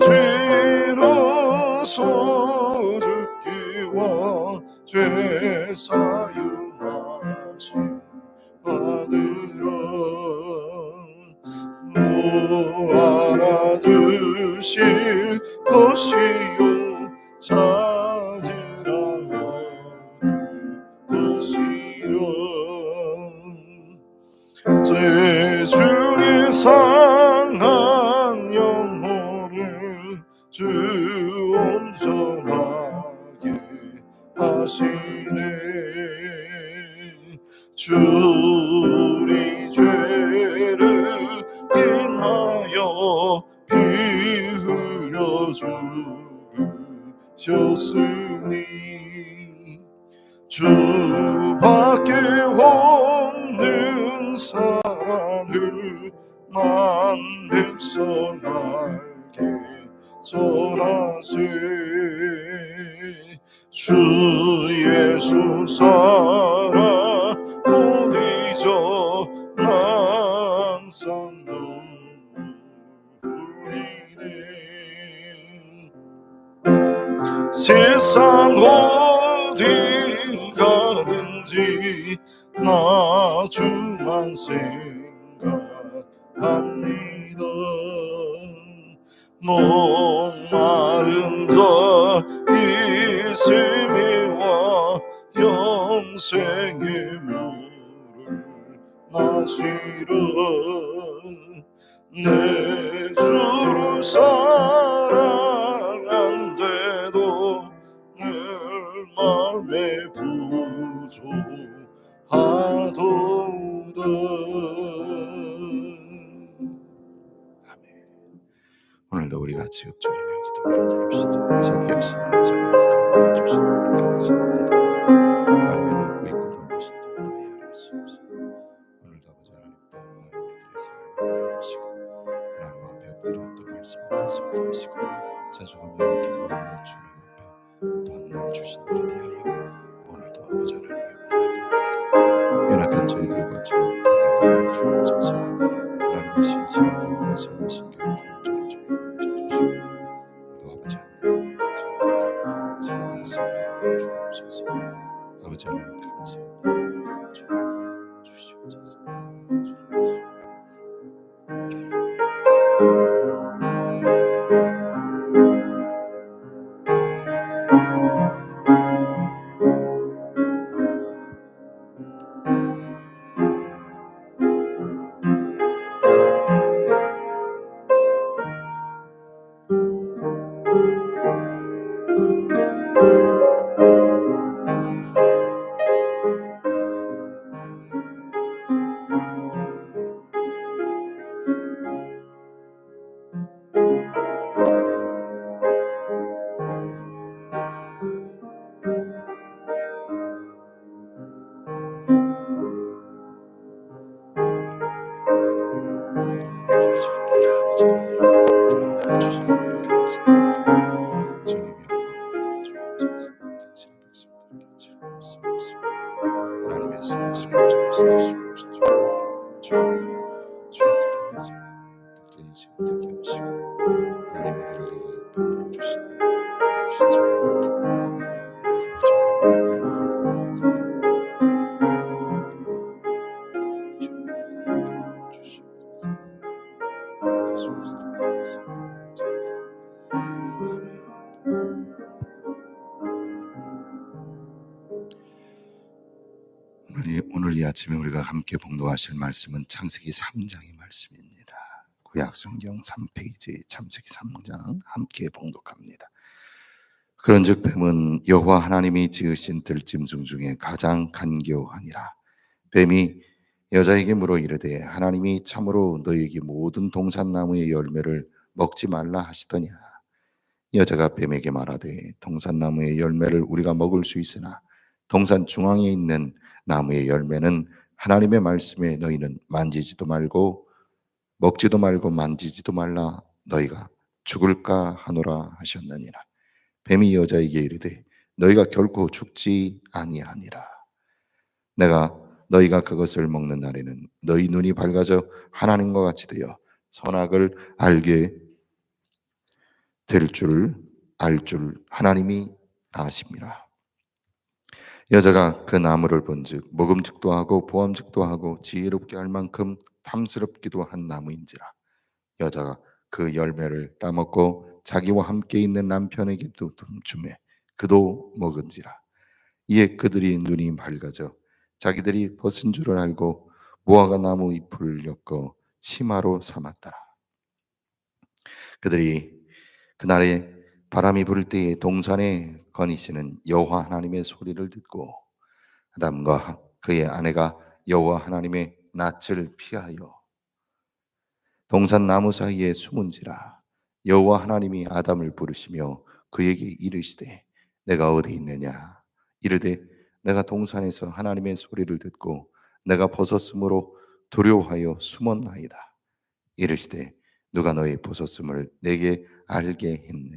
죄로서 죽기와 죄 사용하신 받으라 모 알아두실 것이요 전하세 주 예수 살아 못 잊어 항상 눈물이네 세상 어디 가든지 나 주만 생각합니다 목마른 자 이스미와 영생의 물을 마시러 내 주를 사랑한데도 늘 맘에 부족하 오늘도 우리 같이 읊조리며 기도를 드립시다. 자비 없이 저녁 동안 주시는 감사합니다 오늘 이, 오늘 이 아침에 우리가 함께 봉독하실 말씀은 창세기 3장의 말씀입니다. 구약 성경 3페이지 창세기 3장 함께 봉독합니다. 그런즉 뱀은 여호와 하나님이 지으신 들짐승 중에 가장 간교하니라. 뱀이 여자에게 물어 이르되 하나님이 참으로 너에게 모든 동산나무의 열매를 먹지 말라 하시더냐. 여자가 뱀에게 말하되 동산나무의 열매를 우리가 먹을 수 있으나 동산 중앙에 있는 나무의 열매는 하나님의 말씀에 너희는 만지지도 말고 먹지도 말고 만지지도 말라. 너희가 죽을까 하노라 하셨느니라. 뱀이 여자에게 이르되 너희가 결코 죽지 아니하니라. 내가 너희가 그것을 먹는 날에는 너희 눈이 밝아져 하나님과 같이 되어 선악을 알게 될 줄 알줄 하나님이 아심이라 여자가 그 나무를 본즉 먹음직도 하고 보암직도 하고 지혜롭게 할 만큼 탐스럽기도 한 나무인지라 여자가 그 열매를 따먹고 자기와 함께 있는 남편에게도 주매 그도 먹은지라 이에 그들이 눈이 밝아져 자기들이 벗은 줄을 알고 무화과 나무 잎을 엮어 치마로 삼았더라. 그들이 그날에 바람이 불 때에 동산에 거니시는 여호와 하나님의 소리를 듣고 아담과 그의 아내가 여호와 하나님의 낯을 피하여 동산 나무 사이에 숨은지라 여호와 하나님이 아담을 부르시며 그에게 이르시되 내가 어디 있느냐? 이르되 내가 동산에서 하나님의 소리를 듣고 내가 벗었으므로 두려워하여 숨었나이다. 이르시되 누가 너의 벗었음을 내게 알게 했느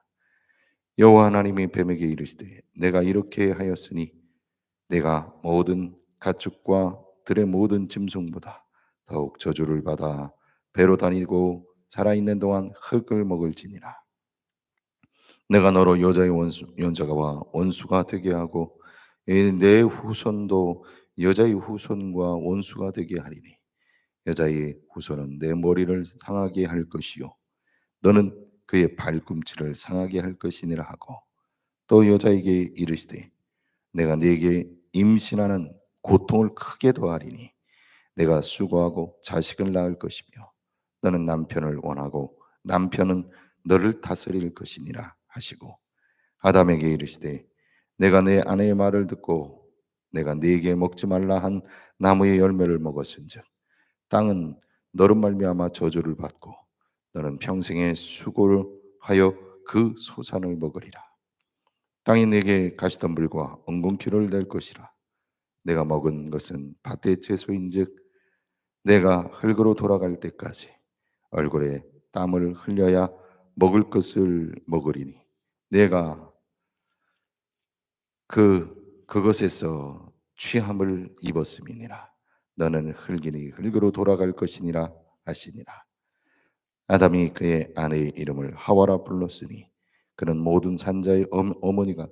여호와 하나님이 뱀에게 이르시되 내가 이렇게 하였으니 내가 모든 가축과 들의 모든 짐승보다 더욱 저주를 받아 배로 다니고 살아있는 동안 흙을 먹을지니라. 내가 너로 여자의 원수, 연자가와 원수가 되게 하고 내 후손도 여자의 후손과 원수가 되게 하리니 여자의 후손은 내 머리를 상하게 할 것이요 너는 그의 발꿈치를 상하게 할 것이니라 하고 또 여자에게 이르시되 내가 네게 임신하는 고통을 크게 더하리니 내가 수고하고 자식을 낳을 것이며 너는 남편을 원하고 남편은 너를 다스릴 것이니라 하시고 아담에게 이르시되 내가 내 아내의 말을 듣고 내가 네게 먹지 말라 한 나무의 열매를 먹었은즉 땅은 너로 말미암아 저주를 받고 너는 평생의 수고를 하여 그 소산을 먹으리라. 땅이 내게 가시덤불과 엉겅퀴를 낼 것이라. 내가 먹은 것은 밭의 채소인즉 내가 흙으로 돌아갈 때까지 얼굴에 땀을 흘려야 먹을 것을 먹으리니 내가 그 그것에서 취함을 입었음이니라. 너는 흙이니 흙으로 돌아갈 것이니라 하시니라 아담이 그의 아내의 이름을 하와라 불렀으니 그는 모든 산자의 어머니가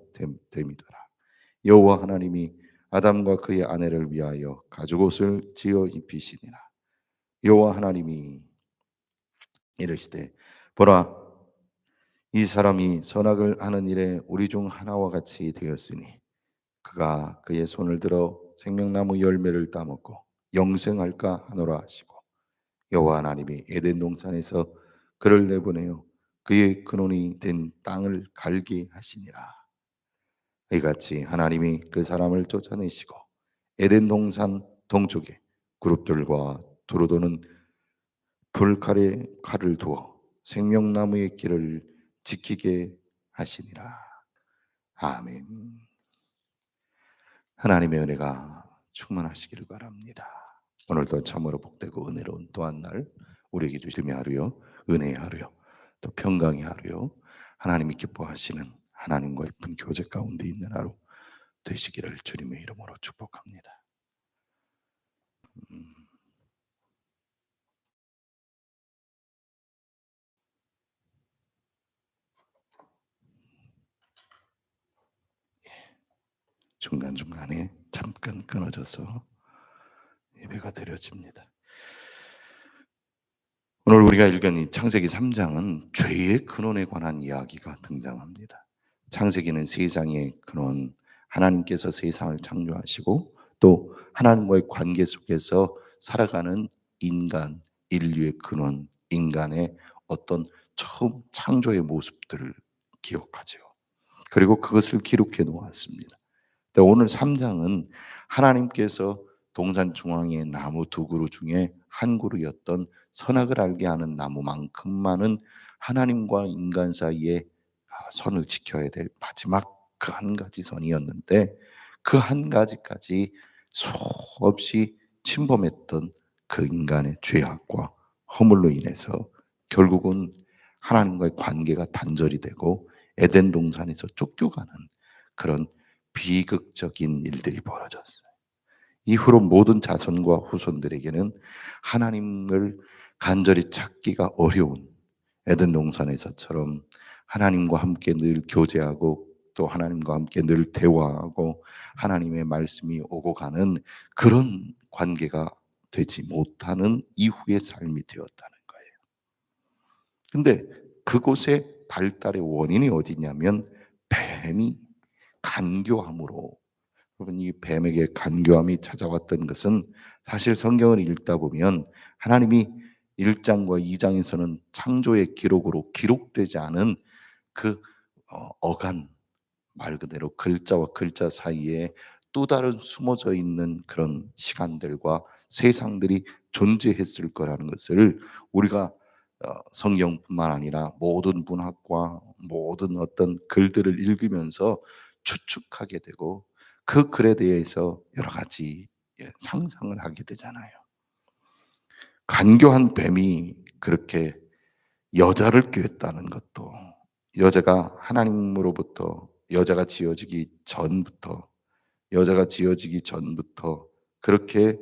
됨이더라. 여호와 하나님이 아담과 그의 아내를 위하여 가죽옷을 지어 입히시니라. 여호와 하나님이 이르시되 보라 이 사람이 선악을 하는 일에 우리 중 하나와 같이 되었으니 그가 그의 손을 들어 생명나무 열매를 따먹고 영생할까 하노라 하시고 여호와 하나님이 에덴 동산에서 그를 내보내어 그의 근원이 된 땅을 갈게 하시니라 이같이 하나님이 그 사람을 쫓아내시고 에덴 동산 동쪽에 그룹들과 두루도는 불칼에 칼을 두어 생명나무의 길을 지키게 하시니라. 아멘. 하나님의 은혜가 충만하시기를 바랍니다. 오늘도 참으로 복되고 은혜로운 또한 날 우리에게 주실 하루요, 은혜의 하루요, 또 평강의 하루요, 하나님이 기뻐하시는 하나님과 깊은 교제 가운데 있는 하루 되시기를 주님의 이름으로 축복합니다. 음. 중간중간에 잠깐 끊어져서 예배가 드려집니다. 오늘 우리가 읽은 이 창세기 3장은 죄의 근원에 관한 이야기가 등장합니다. 창세기는 세상의 근원, 하나님께서 세상을 창조하시고 또 하나님과의 관계 속에서 살아가는 인간, 인류의 근원, 인간의 어떤 처음 창조의 모습들을 기억하죠. 그리고 그것을 기록해 놓았습니다. 오늘 3장은 하나님께서 동산 중앙의 나무 두 그루 중에 한 그루였던 선악을 알게 하는 나무만큼만은 하나님과 인간 사이에 아, 선을 지켜야 될 마지막 그 한 가지 선이었는데 그 한 가지까지 수없이 침범했던 그 인간의 죄악과 허물로 인해서 결국은 하나님과의 관계가 단절이 되고 에덴 동산에서 쫓겨가는 그런 비극적인 일들이 벌어졌어요. 이후로 모든 자손과 후손들에게는 하나님을 간절히 찾기가 어려운 에덴 동산에서처럼 하나님과 함께 늘 교제하고 또 하나님과 함께 늘 대화하고 하나님의 말씀이 오고 가는 그런 관계가 되지 못하는 이후의 삶이 되었다는 거예요. 근데 그곳의 발달의 원인이 어디냐면 뱀이 간교함으로 여러분 이 뱀에게 간교함이 찾아왔던 것은 사실 성경을 읽다 보면 하나님이 1장과 2장에서는 창조의 기록으로 기록되지 않은 그 어, 어간 말 그대로 글자와 글자 사이에 또 다른 숨어져 있는 그런 시간들과 세상들이 존재했을 거라는 것을 우리가 어, 성경뿐만 아니라 모든 문학과 모든 어떤 글들을 읽으면서 추측하게 되고 그 글에 대해서 여러 가지 예, 상상을 하게 되잖아요. 간교한 뱀이 그렇게 여자를 꾀했다는 것도 여자가 하나님으로부터 여자가 지어지기 전부터 여자가 지어지기 전부터 그렇게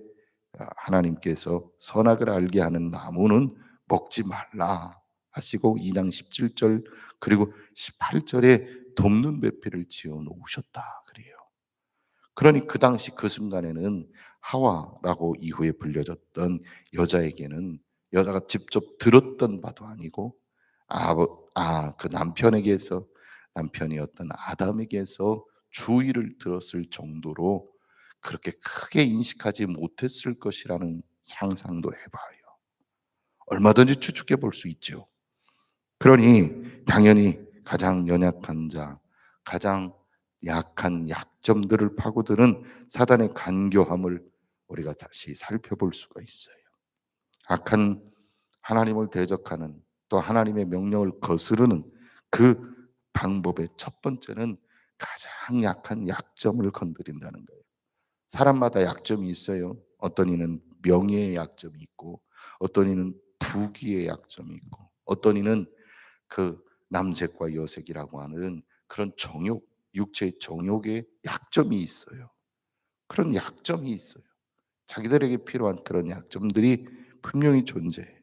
하나님께서 선악을 알게 하는 나무는 먹지 말라 하시고 2장 17절 그리고 18절에 돕는 배필을 지어 놓으셨다 그러니 그 당시 그 순간에는 하와라고 이후에 불려졌던 여자에게는 여자가 직접 들었던 바도 아니고 아, 그 남편에게서 남편이 었던 아담에게서 주의를 들었을 정도로 그렇게 크게 인식하지 못했을 것이라는 상상도 해봐요. 얼마든지 추측해 볼 수 있죠. 그러니 당연히 가장 연약한 자, 가장 약한 약점들을 파고드는 사단의 간교함을 우리가 다시 살펴볼 수가 있어요. 악한 하나님을 대적하는 또 하나님의 명령을 거스르는 그 방법의 첫 번째는 가장 약한 약점을 건드린다는 거예요. 사람마다 약점이 있어요. 어떤 이는 명예의 약점이 있고, 어떤 이는 부귀의 약점이 있고, 어떤 이는 그 남색과 여색이라고 하는 그런 정욕, 육체의 정욕의 약점이 있어요. 그런 약점이 있어요. 자기들에게 필요한 그런 약점들이 분명히 존재해요.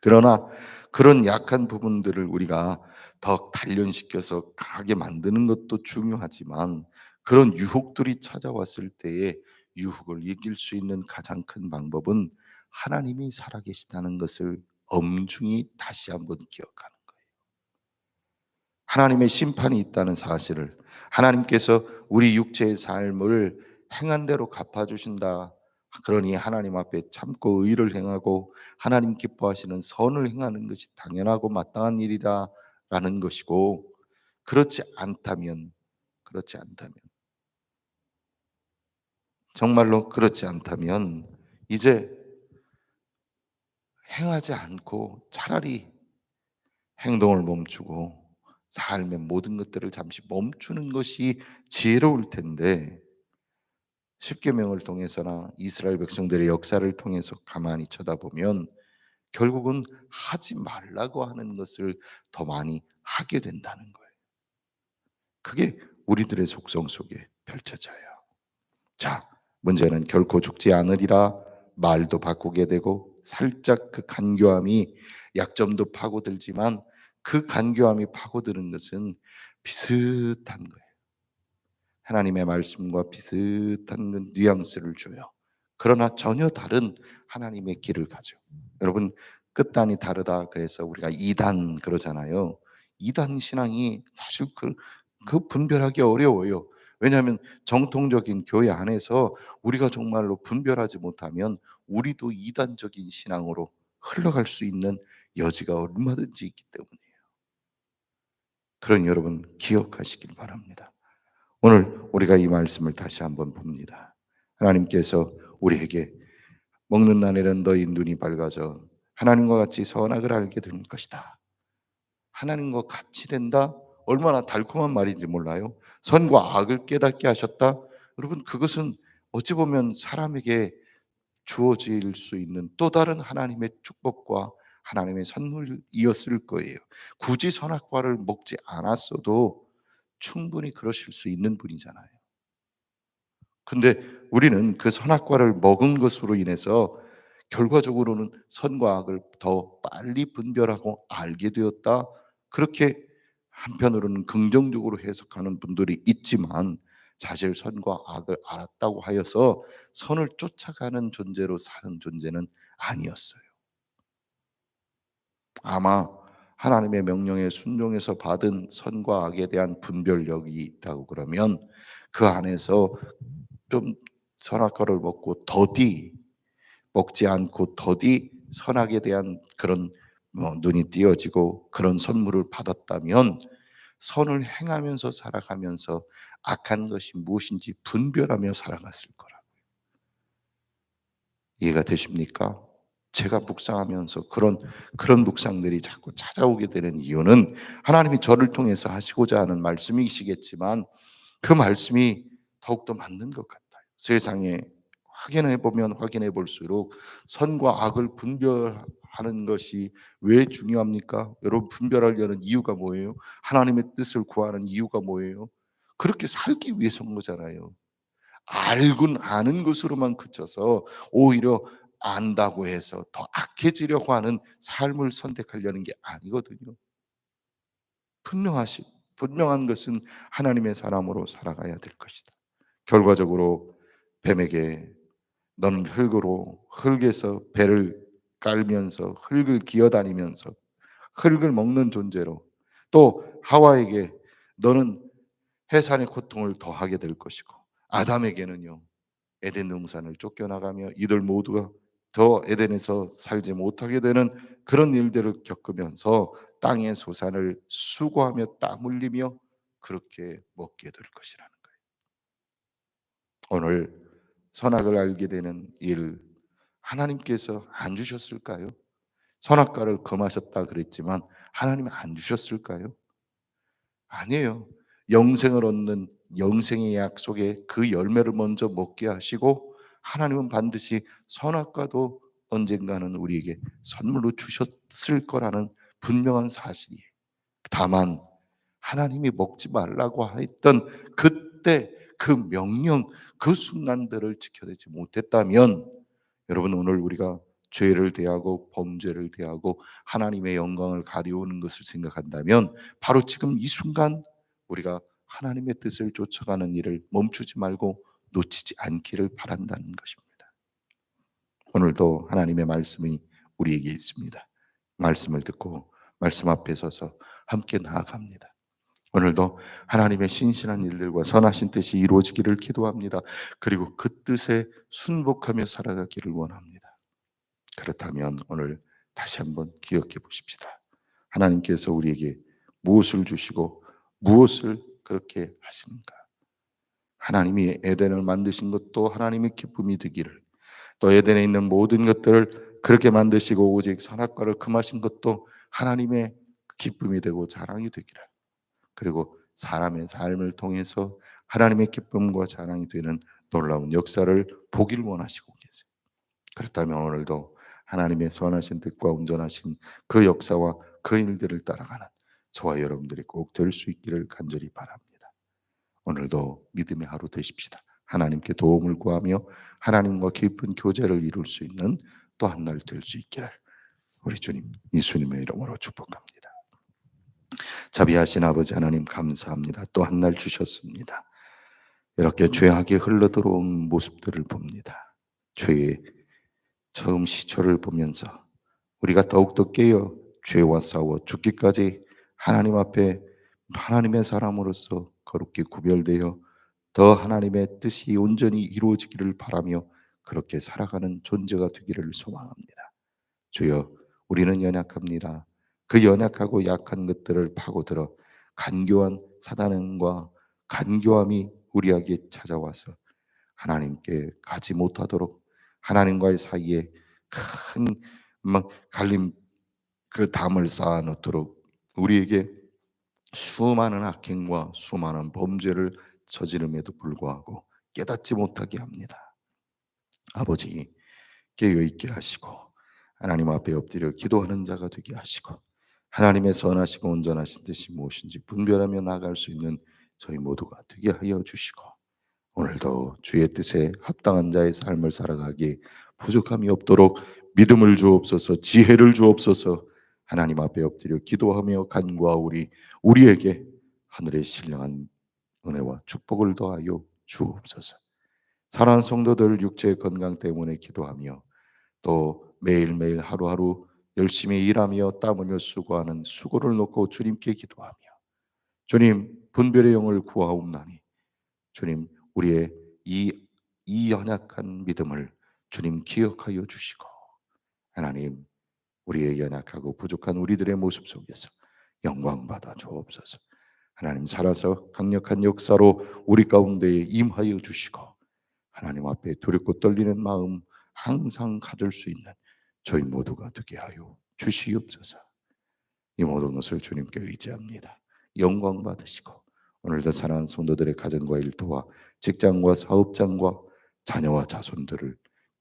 그러나 그런 약한 부분들을 우리가 더 단련시켜서 강하게 만드는 것도 중요하지만 그런 유혹들이 찾아왔을 때에 유혹을 이길 수 있는 가장 큰 방법은 하나님이 살아계시다는 것을 엄중히 다시 한번 기억하는. 하나님의 심판이 있다는 사실을 하나님께서 우리 육체의 삶을 행한 대로 갚아 주신다. 그러니 하나님 앞에 참고 의를 행하고 하나님 기뻐하시는 선을 행하는 것이 당연하고 마땅한 일이다라는 것이고 그렇지 않다면 그렇지 않다면 정말로 그렇지 않다면 이제 행하지 않고 차라리 행동을 멈추고 삶의 모든 것들을 잠시 멈추는 것이 지혜로울 텐데 십계명을 통해서나 이스라엘 백성들의 역사를 통해서 가만히 쳐다보면 결국은 하지 말라고 하는 것을 더 많이 하게 된다는 거예요. 그게 우리들의 속성 속에 펼쳐져요. 자, 문제는 결코 죽지 않으리라 말도 바꾸게 되고 살짝 그 간교함이 약점도 파고들지만 그 간교함이 파고드는 것은 비슷한 거예요. 하나님의 말씀과 비슷한 그 뉘앙스를 줘요. 그러나 전혀 다른 하나님의 길을 가죠. 여러분 끝단이 다르다 그래서 우리가 이단 그러잖아요. 이단 신앙이 사실 그, 그 분별하기 어려워요. 왜냐하면 정통적인 교회 안에서 우리가 정말로 분별하지 못하면 우리도 이단적인 신앙으로 흘러갈 수 있는 여지가 얼마든지 있기 때문이에요. 그런 여러분 기억하시길 바랍니다. 오늘 우리가 이 말씀을 다시 한번 봅니다. 하나님께서 우리에게 먹는 날에는 너희 눈이 밝아져 하나님과 같이 선악을 알게 될 것이다. 하나님과 같이 된다. 얼마나 달콤한 말인지 몰라요. 선과 악을 깨닫게 하셨다. 여러분 그것은 어찌 보면 사람에게 주어질 수 있는 또 다른 하나님의 축복과 하나님의 선물이었을 거예요. 굳이 선악과를 먹지 않았어도 충분히 그러실 수 있는 분이잖아요. 근데 우리는 그 선악과를 먹은 것으로 인해서 결과적으로는 선과 악을 더 빨리 분별하고 알게 되었다. 그렇게 한편으로는 긍정적으로 해석하는 분들이 있지만 사실 선과 악을 알았다고 하여서 선을 쫓아가는 존재로 사는 존재는 아니었어요. 아마 하나님의 명령에 순종해서 받은 선과 악에 대한 분별력이 있다고 그러면 그 안에서 좀 선악과를 먹고 더디 먹지 않고 더디 선악에 대한 그런 뭐 눈이 띄어지고 그런 선물을 받았다면 선을 행하면서 살아가면서 악한 것이 무엇인지 분별하며 살아갔을 거라고요. 이해가 되십니까? 제가 묵상하면서 그런 그런 묵상들이 자꾸 찾아오게 되는 이유는 하나님이 저를 통해서 하시고자 하는 말씀이시겠지만 그 말씀이 더욱더 맞는 것 같아요. 세상에 확인해 보면 확인해 볼수록 선과 악을 분별하는 것이 왜 중요합니까? 여러분 분별하려는 이유가 뭐예요? 하나님의 뜻을 구하는 이유가 뭐예요? 그렇게 살기 위해서인 거잖아요. 알군 아는 것으로만 그쳐서 오히려 안다고 해서 더 악해지려고 하는 삶을 선택하려는 게 아니거든요. 분명하시 분명한 것은 하나님의 사람으로 살아가야 될 것이다. 결과적으로 뱀에게 너는 흙으로 흙에서 배를 깔면서 흙을 기어다니면서 흙을 먹는 존재로 또 하와에게 너는 해산의 고통을 더하게 될 것이고 아담에게는요 에덴 동산을 쫓겨나가며 이들 모두가 더 에덴에서 살지 못하게 되는 그런 일들을 겪으면서 땅의 소산을 수고하며 땀 흘리며 그렇게 먹게 될 것이라는 거예요. 오늘 선악을 알게 되는 일 하나님께서 안 주셨을까요? 선악과를 금하셨다 그랬지만 하나님이 안 주셨을까요? 아니에요. 영생을 얻는 영생의 약속에 그 열매를 먼저 먹게 하시고 하나님은 반드시 선악과도 언젠가는 우리에게 선물로 주셨을 거라는 분명한 사실이에요. 다만 하나님이 먹지 말라고 했던 그때 그 명령 그 순간들을 지켜내지 못했다면 여러분 오늘 우리가 죄를 대하고 범죄를 대하고 하나님의 영광을 가리우는 것을 생각한다면 바로 지금 이 순간 우리가 하나님의 뜻을 쫓아가는 일을 멈추지 말고 놓치지 않기를 바란다는 것입니다. 오늘도 하나님의 말씀이 우리에게 있습니다. 말씀을 듣고 말씀 앞에 서서 함께 나아갑니다. 오늘도 하나님의 신실한 일들과 선하신 뜻이 이루어지기를 기도합니다. 그리고 그 뜻에 순복하며 살아가기를 원합니다. 그렇다면 오늘 다시 한번 기억해 보십시다. 하나님께서 우리에게 무엇을 주시고 무엇을 그렇게 하십니까? 하나님이 에덴을 만드신 것도 하나님의 기쁨이 되기를 또 에덴에 있는 모든 것들을 그렇게 만드시고 오직 선악과를 금하신 것도 하나님의 기쁨이 되고 자랑이 되기를 그리고 사람의 삶을 통해서 하나님의 기쁨과 자랑이 되는 놀라운 역사를 보길 원하시고 계세요. 그렇다면 오늘도 하나님의 선하신 뜻과 온전하신 그 역사와 그 일들을 따라가는 저와 여러분들이 꼭 될 수 있기를 간절히 바랍니다. 오늘도 믿음의 하루 되십시다. 하나님께 도움을 구하며 하나님과 깊은 교제를 이룰 수 있는 또 한 날 될 수 있기를 우리 주님 예수님의 이름으로 축복합니다. 자비하신 아버지 하나님 감사합니다. 또 한 날 주셨습니다. 이렇게 죄악이 흘러들어온 모습들을 봅니다. 죄의 처음 시초를 보면서 우리가 더욱더 깨어 죄와 싸워 죽기까지 하나님 앞에 하나님의 사람으로서 거룩히 구별되어 더 하나님의 뜻이 온전히 이루어지기를 바라며 그렇게 살아가는 존재가 되기를 소망합니다. 주여, 우리는 연약합니다. 그 연약하고 약한 것들을 파고들어 간교한 사단과 간교함이 우리에게 찾아와서 하나님께 가지 못하도록 하나님과의 사이에 큰 갈림 그 담을 쌓아 놓도록 우리에게 수많은 악행과 수많은 범죄를 저지름에도 불구하고 깨닫지 못하게 합니다. 아버지 깨어 있게 하시고 하나님 앞에 엎드려 기도하는 자가 되게 하시고 하나님의 선하시고 온전하신 뜻이 무엇인지 분별하며 나갈 수 있는 저희 모두가 되게 하여 주시고 오늘도 주의 뜻에 합당한 자의 삶을 살아가기 부족함이 없도록 믿음을 주옵소서, 지혜를 주옵소서. 하나님 앞에 엎드려 기도하며 간구하오리 우리에게 하늘의 신령한 은혜와 축복을 더하여 주옵소서. 사랑하는 성도들 육체의 건강 때문에 기도하며 또 매일매일 하루하루 열심히 일하며 땀 흘려 수고하는 수고를 놓고 주님께 기도하며 주님 분별의 영을 구하옵나니 주님 우리의 이, 이 연약한 믿음을 주님 기억하여 주시고 하나님 우리의 연약하고 부족한 우리들의 모습 속에서 영광 받아 주옵소서. 하나님 살아서 강력한 역사로 우리 가운데 임하여 주시고 하나님 앞에 두렵고 떨리는 마음 항상 가질 수 있는 저희 모두가 되게 하여 주시옵소서. 이 모든 것을 주님께 의지합니다. 영광 받으시고 오늘도 사랑하는 성도들의 가정과 일터와 직장과 사업장과 자녀와 자손들을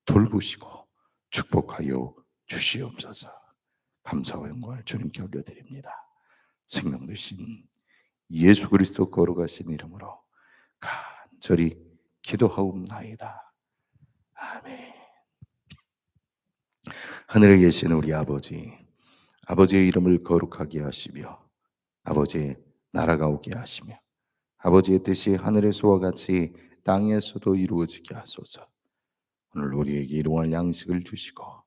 돌보시고 축복하여 주시옵소서. 감사와 영광을 주님께 올려드립니다. 생명 되신 예수 그리스도 걸어가신 이름으로 간절히 기도하옵나이다. 아멘. 하늘에 계신 우리 아버지, 아버지의 이름을 거룩하게 하시며 아버지의 나라가 오게 하시며 아버지의 뜻이 하늘에서와 같이 땅에서도 이루어지게 하소서. 오늘 우리에게 일용할 양식을 주시고